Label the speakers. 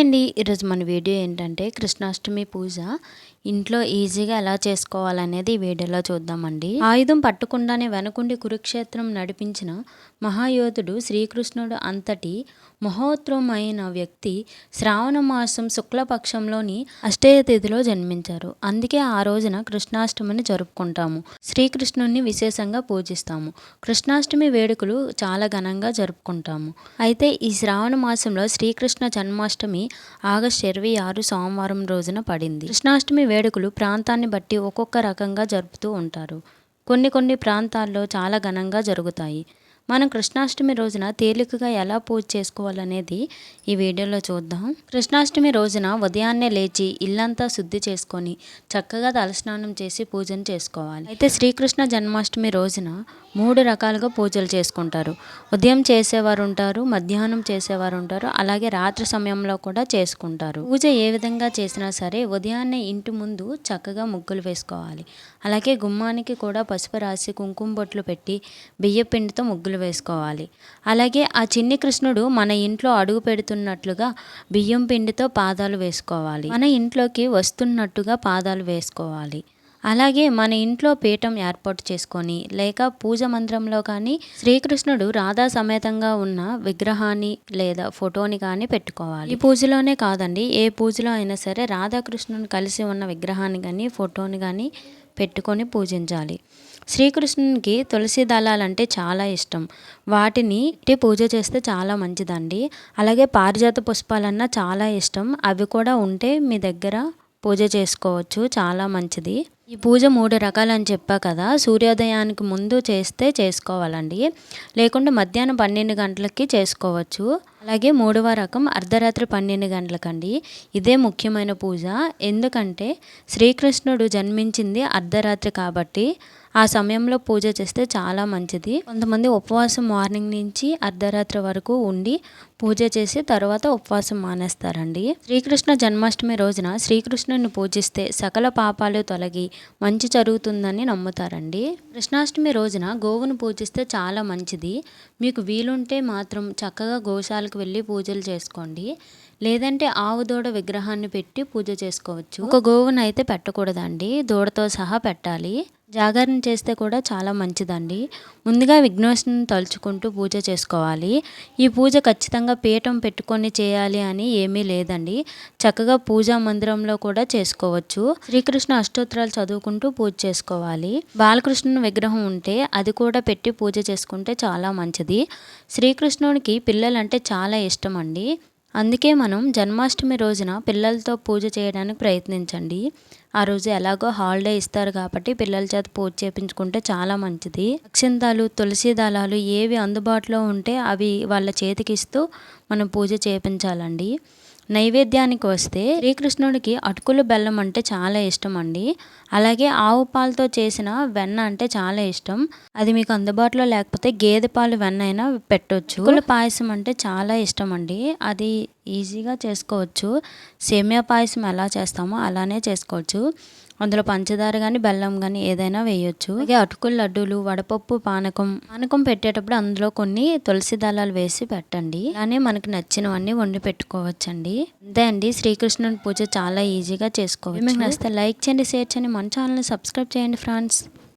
Speaker 1: అండి ఈరోజు మన వీడియో ఏంటంటే కృష్ణాష్టమి పూజ. ఇంట్లో ఈజీగా ఎలా చేసుకోవాలనేది ఈ వీడియోలో చూద్దామండి. ఆయుధం పట్టకుండానే వెనకుండి కురుక్షేత్రం నడిపించిన మహాయోధుడు శ్రీకృష్ణుడు అంతటి మహోత్తరమైన వ్యక్తి శ్రావణ మాసం శుక్లపక్షంలోని అష్టయ తిథిలో జన్మించారు. అందుకే ఆ రోజున కృష్ణాష్టమిని జరుపుకుంటాము. శ్రీకృష్ణుణ్ణి విశేషంగా పూజిస్తాము. కృష్ణాష్టమి వేడుకలు చాలా ఘనంగా జరుపుకుంటాము. అయితే ఈ శ్రావణ మాసంలో శ్రీకృష్ణ జన్మాష్టమి ఆగస్టు ఇరవై ఆరు సోమవారం రోజున పడింది. కృష్ణాష్టమి వేడుకలు ప్రాంతాన్ని బట్టి ఒక్కొక్క రకంగా జరుపుతూ ఉంటారు. కొన్ని కొన్ని ప్రాంతాల్లో చాలా ఘనంగా జరుగుతాయి. మనం కృష్ణాష్టమి రోజున తేలికగా ఎలా పూజ చేసుకోవాలనేది ఈ వీడియోలో చూద్దాం. కృష్ణాష్టమి రోజున ఉదయాన్నే లేచి ఇల్లంతా శుద్ధి చేసుకొని చక్కగా తలస్నానం చేసి పూజను చేసుకోవాలి. అయితే శ్రీకృష్ణ జన్మాష్టమి రోజున మూడు రకాలుగా పూజలు చేసుకుంటారు. ఉదయం చేసేవారు ఉంటారు మధ్యాహ్నం చేసేవారు ఉంటారు అలాగే రాత్రి సమయంలో కూడా చేసుకుంటారు. పూజ ఏ విధంగా చేసినా సరే ఉదయాన్నే ఇంటి ముందు చక్కగా ముగ్గులు వేసుకోవాలి. అలాగే గుమ్మానికి కూడా పసుపు రాసి కుంకుమ బొట్లు పెట్టి బియ్యపిండితో ముగ్గులు వేసుకోవాలి. అలాగే ఆ చిన్ని కృష్ణుడు మన ఇంట్లో అడుగు పెడుతున్నట్లుగా బియ్యం పిండితో పాదాలు వేసుకోవాలి. మన ఇంట్లోకి వస్తున్నట్టుగా పాదాలు వేసుకోవాలి. అలాగే మన ఇంట్లో పీఠం ఏర్పాటు చేసుకొని లేక పూజ మందిరంలో కానీ శ్రీకృష్ణుడు రాధా సమేతంగా ఉన్న విగ్రహాన్ని లేదా ఫోటోని కానీ పెట్టుకోవాలి. ఈ పూజలోనే కాదండి ఏ పూజలో అయినా సరే రాధాకృష్ణుని కలిసి ఉన్న విగ్రహాన్ని కానీ ఫోటోని కానీ పెట్టుకొని పూజించాలి. శ్రీకృష్ణునికి తులసి దళాలంటే చాలా ఇష్టం. వాటిని పూజ చేస్తే చాలా మంచిదండి. అలాగే పారిజాత పుష్పాలన్నా చాలా ఇష్టం. అవి కూడా ఉంటే మీ దగ్గర పూజ చేసుకోవచ్చు చాలా మంచిది. ఈ పూజ మూడు రకాలని చెప్పా కదా. సూర్యోదయానికి ముందు చేస్తే చేసుకోవాలండి. లేకుంటే మధ్యాహ్నం పన్నెండు గంటలకి చేసుకోవచ్చు. అలాగే మూడవ రకం అర్ధరాత్రి పన్నెండు గంటలకండి. ఇదే ముఖ్యమైన పూజ. ఎందుకంటే శ్రీకృష్ణుడు జన్మించింది అర్ధరాత్రి కాబట్టి ఆ సమయంలో పూజ చేస్తే చాలా మంచిది. కొంతమంది ఉపవాసం మార్నింగ్ నుంచి అర్ధరాత్రి వరకు ఉండి పూజ చేసి తర్వాత ఉపవాసం మానేస్తారండి. శ్రీకృష్ణ జన్మాష్టమి రోజున శ్రీకృష్ణుని పూజిస్తే సకల పాపాలు తొలగి మంచి జరుగుతుందని నమ్ముతారండి. కృష్ణాష్టమి రోజున గోవును పూజిస్తే చాలా మంచిది. మీకు వీలుంటే మాత్రం చక్కగా గోశాలకు వెళ్ళి పూజలు చేసుకోండి. లేదంటే ఆవు దూడ విగ్రహాన్ని పెట్టి పూజ చేసుకోవచ్చు. ఒక గోవును అయితే పెట్టకూడదండి. దూడతో సహా పెట్టాలి. జాగరణ చేస్తే కూడా చాలా మంచిదండి. ముందుగా విఘ్నేశ్వరుని తలుచుకుంటూ పూజ చేసుకోవాలి. ఈ పూజ ఖచ్చితంగా పీఠం పెట్టుకొని చేయాలి అని ఏమీ లేదండి. చక్కగా పూజా మందిరంలో కూడా చేసుకోవచ్చు. శ్రీకృష్ణ అష్టోత్తరాలు చదువుకుంటూ పూజ చేసుకోవాలి. బాలకృష్ణుని విగ్రహం ఉంటే అది కూడా పెట్టి పూజ చేసుకుంటే చాలా మంచిది. శ్రీకృష్ణునికి పిల్లలంటే చాలా ఇష్టం అండి అందుకే మనం జన్మాష్టమి రోజున పిల్లలతో పూజ చేయడానికి ప్రయత్నించండి. ఆ రోజు ఎలాగో హాలిడే ఇస్తారు కాబట్టి పిల్లల చేత పూజ చేయించుకుంటే చాలా మంచిది. అక్షంతాలు తులసి దళాలు ఏవి అందుబాటులో ఉంటే అవి వాళ్ళ చేతికిస్తూ మనం పూజ చేయించాలండి నైవేద్యానికి వస్తే శ్రీకృష్ణుడికి అటుకులు బెల్లం అంటే చాలా ఇష్టం అండి. అలాగే ఆవు పాలతో చేసిన వెన్న అంటే చాలా ఇష్టం. అది మీకు అందుబాటులో లేకపోతే గేదె పాలు వెన్న అయినా పెట్టవచ్చు అటుకుల పాయసం అంటే చాలా ఇష్టం అండి. అది ఈజీగా చేసుకోవచ్చు. సేమియా పాయసం ఎలా చేస్తామో అలానే చేసుకోవచ్చు. అందులో పంచదార కానీ బెల్లం కానీ ఏదైనా వేయొచ్చు. అలాగే అటుకుల లడ్డూలు వడపప్పు పానకం. పానకం పెట్టేటప్పుడు అందులో కొన్ని తులసి దళాలు వేసి పెట్టండి. అలానే మనకు నచ్చినవన్నీ వండి పెట్టుకోవచ్చండి. అంతే అండి. శ్రీకృష్ణుని పూజ చాలా ఈజీగా చేసుకోవచ్చు. మీకు నచ్చితే లైక్ చేయండి షేర్ చేయండి. మన ఛానల్ని సబ్స్క్రైబ్ చేయండి ఫ్రెండ్స్.